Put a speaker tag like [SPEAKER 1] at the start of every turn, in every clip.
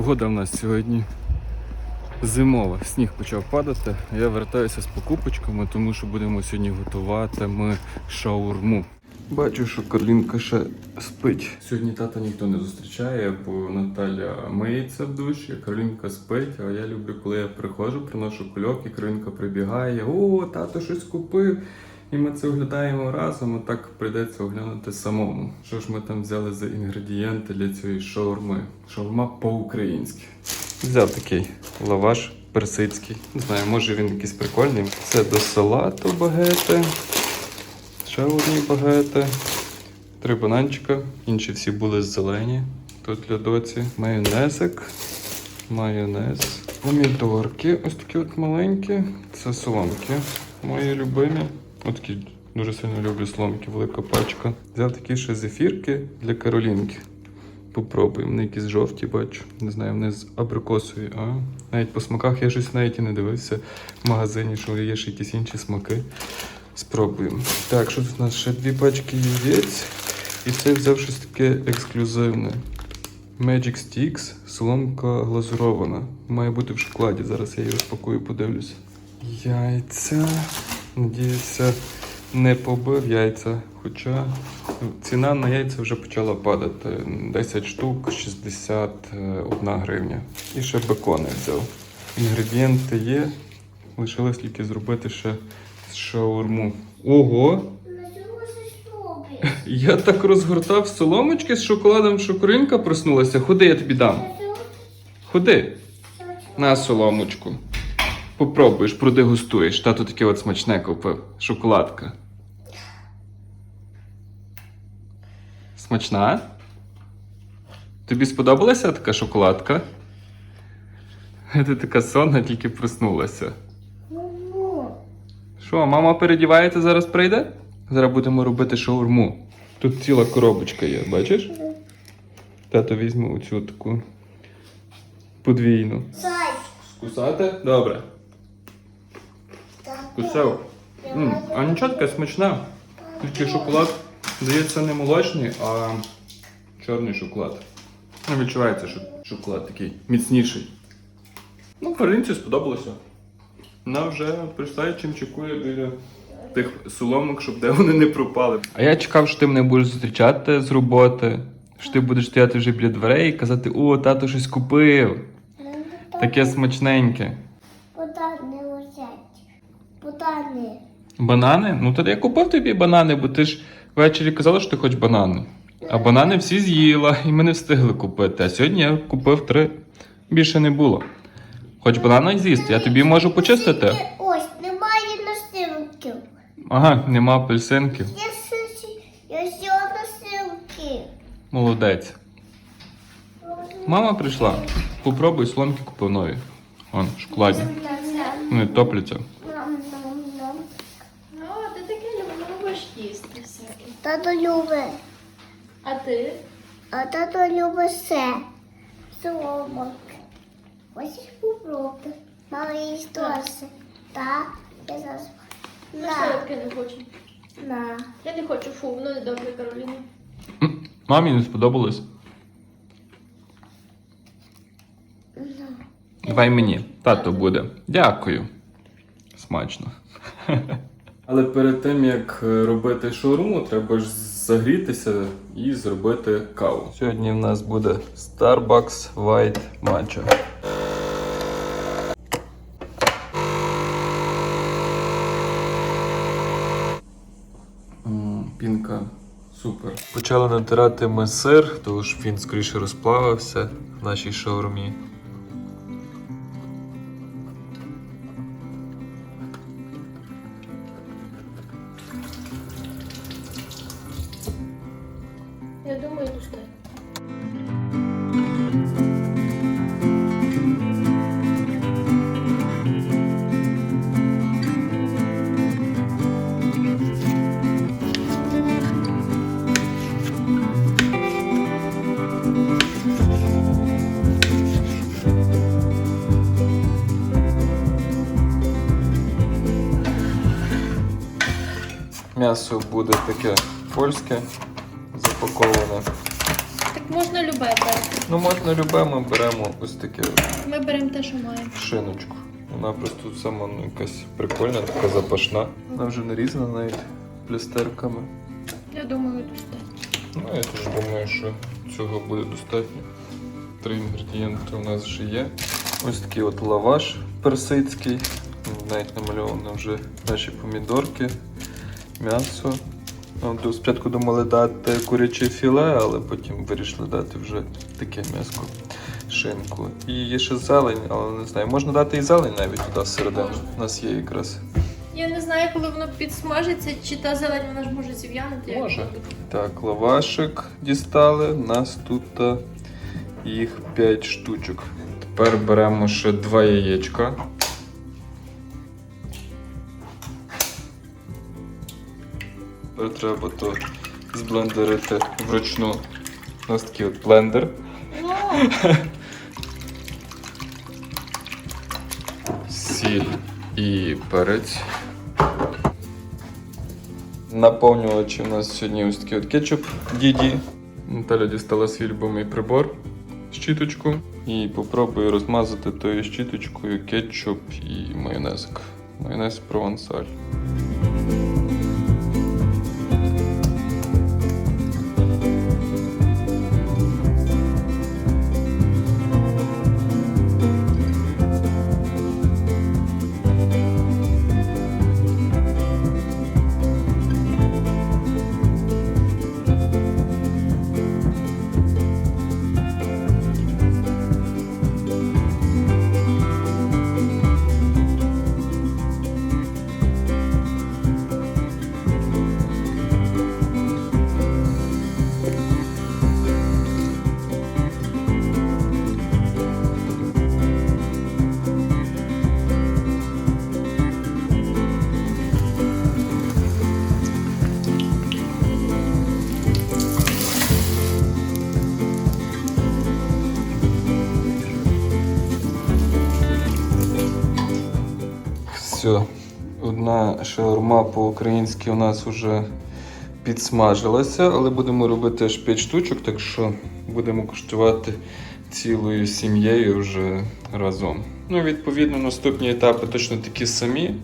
[SPEAKER 1] Погода в нас сьогодні зимова. Сніг почав падати. Я вертаюся з покупочками, тому що будемо сьогодні готувати ми шаурму. Бачу, що Карлінка ще спить. Сьогодні тата ніхто не зустрічає, бо Наталя миється в душі, Каролінка спить. А я люблю, коли я приходжу, приношу кульок, і Каролінка прибігає. О, тато щось купив. І ми це оглядаємо разом, а так прийдеться оглянути самому. Що ж ми там взяли за інгредієнти для цієї шаурми? Шаурма по-українськи. Взяв такий лаваш персидський. Не знаю, може він якийсь прикольний. Це до салату багети. Ще одні багети. Три бананчика. Інші всі були зелені. Тут для доці. Майонезик. Майонез. Помідорки. Ось такі от маленькі. Це соломки. Мої любимі. Ось такі дуже сильно люблю соломки, велика пачка. Взяв такі ще зефірки для Каролінки. Попробуємо. Вони якісь жовті, бачу. Не знаю, вони з абрикосою. А навіть по смаках я щось навіть і не дивився в магазині, що є ще якісь інші смаки. Спробуємо. Так, що тут у нас ще дві пачки яєць. І це взяв щось таке ексклюзивне. Magic Sticks, соломка глазурована. Має бути в шоколаді. Зараз я її розпакую, подивлюся. Яйця. Надіюся, не побив яйця. Хоча ціна на яйця вже почала падати. 10 штук, 61 гривня. І ще бекони взяв. Інгредієнти є. Лишилось тільки зробити ще шаурму. Ого! Я так розгортав соломочки з шоколадом, що Коринка проснулася. Ходи, я тобі дам. Ходи. На соломочку. Попробуєш, продегустуєш. Тато таке от смачне купив. Шоколадка. Смачна? Тобі сподобалася така шоколадка? Ти така сонна, тільки проснулася. Що, мама передівається, зараз прийде? Зараз будемо робити шаурму. Тут ціла коробочка є, бачиш? Тато візьме оцю таку подвійну. Кусати? Добре. Кусав. М, а нічого така смачна. Тільки шоколад, здається, не молочний, а чорний шоколад. Ну, відчувається, що шоколад такий міцніший. Ну, Каринці сподобалося. Вона вже прийшла чим чекує біля тих соломок, щоб де вони не пропали. А я чекав, що ти мене будеш зустрічати з роботи, що ти будеш стояти вже біля дверей і казати, о, тато щось купив. Таке смачненьке.
[SPEAKER 2] Потани.
[SPEAKER 1] Банани? Ну тоді я купив тобі банани, бо ти ж ввечері казала, що ти хочеш банани. А банани всі з'їла, і ми не встигли купити. А сьогодні я купив три. Більше не було. Хоч банана з'їсти, я тобі можу почистити.
[SPEAKER 2] Ось, немає носилків.
[SPEAKER 1] Ага, нема апельсинків.
[SPEAKER 2] Я все носилки.
[SPEAKER 1] Молодець. Мама прийшла. Попробуй сломки купив нові. Вон, шоколадні. Вони топляться.
[SPEAKER 3] О, ти таке любиш їсти всяке.
[SPEAKER 2] Тато любить.
[SPEAKER 3] А ти?
[SPEAKER 2] А тато любить все. Соломок. Ось попробуй. Мама їсть теж. Так, я зараз.
[SPEAKER 3] Я
[SPEAKER 2] На,
[SPEAKER 3] солодке не хочу.
[SPEAKER 2] на.
[SPEAKER 3] Я не хочу фу, воно не добре, Кароліна.
[SPEAKER 1] Мамі не сподобалось. Давай мені. Тато буде. Дякую. Смачно. Але перед тим як е, робити шаурму, треба ж загрітися і зробити каву. Сьогодні в нас буде Starbucks White Matcha. Пінка супер. Почали натирати ми сир, тому що він скоріше розплавився в нашій шаурмі. М'ясо буде таке польське, запаковане.
[SPEAKER 3] Так Можна любе брати.
[SPEAKER 1] Ну, можна любе, ми беремо ось таке
[SPEAKER 3] Ми беремо те, що маємо.
[SPEAKER 1] шиночку. Вона просто сама ну, якась прикольна, така запашна. Вона вже нарізана навіть плістерками.
[SPEAKER 3] Я думаю, достатньо.
[SPEAKER 1] Ну, я теж думаю, що цього буде достатньо. Три інгредієнти у нас вже є. Ось такий от лаваш персидський. Навіть намальовано вже наші помідорки, м'ясо. Ну, Спочатку думали дати куряче філе, але потім вирішили дати вже таке м'яско, шинку. І є ще зелень, але не знаю. Можна дати і зелень навіть туди всередину. У нас є якраз.
[SPEAKER 3] Я не знаю, коли воно підсмажиться, чи та зелень вона ж може зів'янути.
[SPEAKER 1] Може. Так, лавашик дістали. У нас тут їх 5 штучок. Тепер беремо ще два яєчка. Тепер треба то зблендерити вручну. У нас такий от блендер. Сіль і перець. Наповнювачі у нас сьогодні ось такий от кетчуп Діді. Наталя дістала свій любимий прибор, щіточку. І попробую розмазати тою щіточкою кетчуп і майонезик. Майонез провансаль. Все, одна шаурма по-українськи у нас вже підсмажилася, але будемо робити аж 5 штучок, так що будемо куштувати цілою сім'єю вже разом. Ну, відповідно, наступні етапи точно такі самі.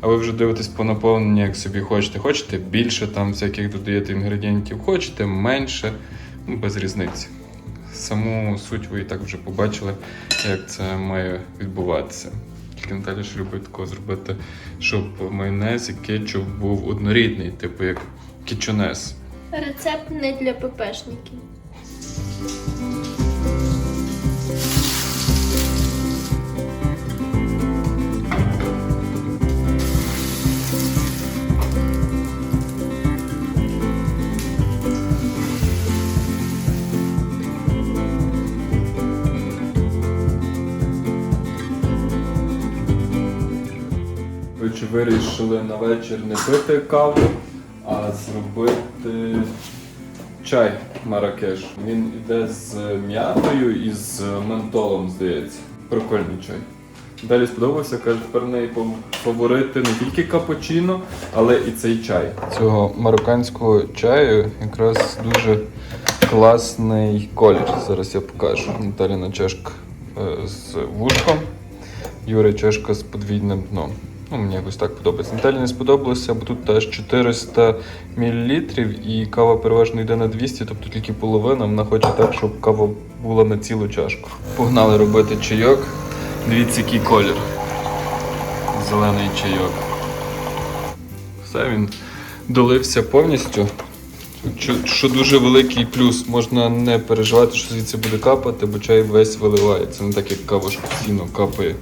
[SPEAKER 1] А ви вже дивитесь по наповненню, як собі хочете. Хочете більше там всяких додаєте інгредієнтів, хочете менше, ну, без різниці. Саму суть ви і так вже побачили, як це має відбуватися. Тільки Наталя ж любить такого зробити, щоб майонез і кетчуп був однорідний, типу як кетчунес.
[SPEAKER 3] Рецепт не для ППшників.
[SPEAKER 1] Вирішили на вечір не пити каву, а зробити чай маракеш. Він іде з м'ятою і з ментолом, здається. Прикольний чай. Далі сподобався, каже, тепер неї фаворити не тільки капучино, але і цей чай. Цього марокканського чаю якраз дуже класний колір. Зараз я покажу. Наталіна чашка е, з вушком. Юри чашка з подвійним дном. Ну, мені якось так подобається. Наталі не сподобалося, бо тут аж 400 мл і кава переважно йде на 200, тобто тільки половина. Вона хоче так, щоб кава була на цілу чашку. Погнали робити чайок. Дивіться, який колір. Зелений чайок. Все, він долився повністю. Що, що дуже великий плюс, можна не переживати, що звідси буде капати, бо чай весь виливається, не так як кава ж постійно капає.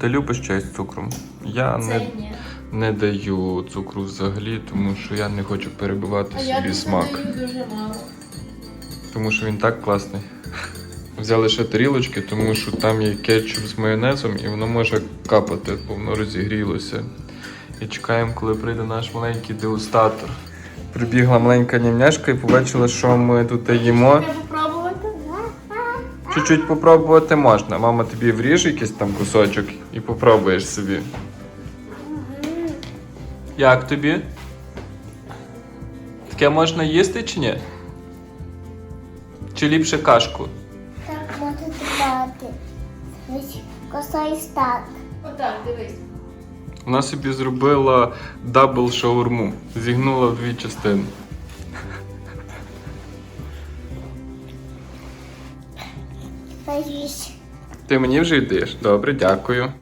[SPEAKER 1] Ти любиш чай з цукром? Я
[SPEAKER 3] Це
[SPEAKER 1] не,
[SPEAKER 3] ні.
[SPEAKER 1] не даю цукру взагалі, тому що я не хочу перебивати
[SPEAKER 3] А
[SPEAKER 1] собі смак.
[SPEAKER 3] додаю дуже мало.
[SPEAKER 1] Тому що він так класний. Взяли ще тарілочки, тому що там є кетчуп з майонезом і воно може капати, бо воно розігрілося. І чекаємо, коли прийде наш маленький дегустатор. Прибігла маленька німняшка і побачила, що ми тут їмо. Чуть-чуть попробувати можна. Мама тобі вріже якийсь там кусочок і попробуєш собі. Як тобі? Таке можна їсти чи ні? Чи ліпше кашку?
[SPEAKER 2] Так можна дбати. Ось косою так.
[SPEAKER 3] Отак, дивись.
[SPEAKER 1] Вона собі зробила дабл шаурму, зігнула в дві частини.
[SPEAKER 2] Боюсь.
[SPEAKER 1] Ти мені вже йдеш? Добре, дякую.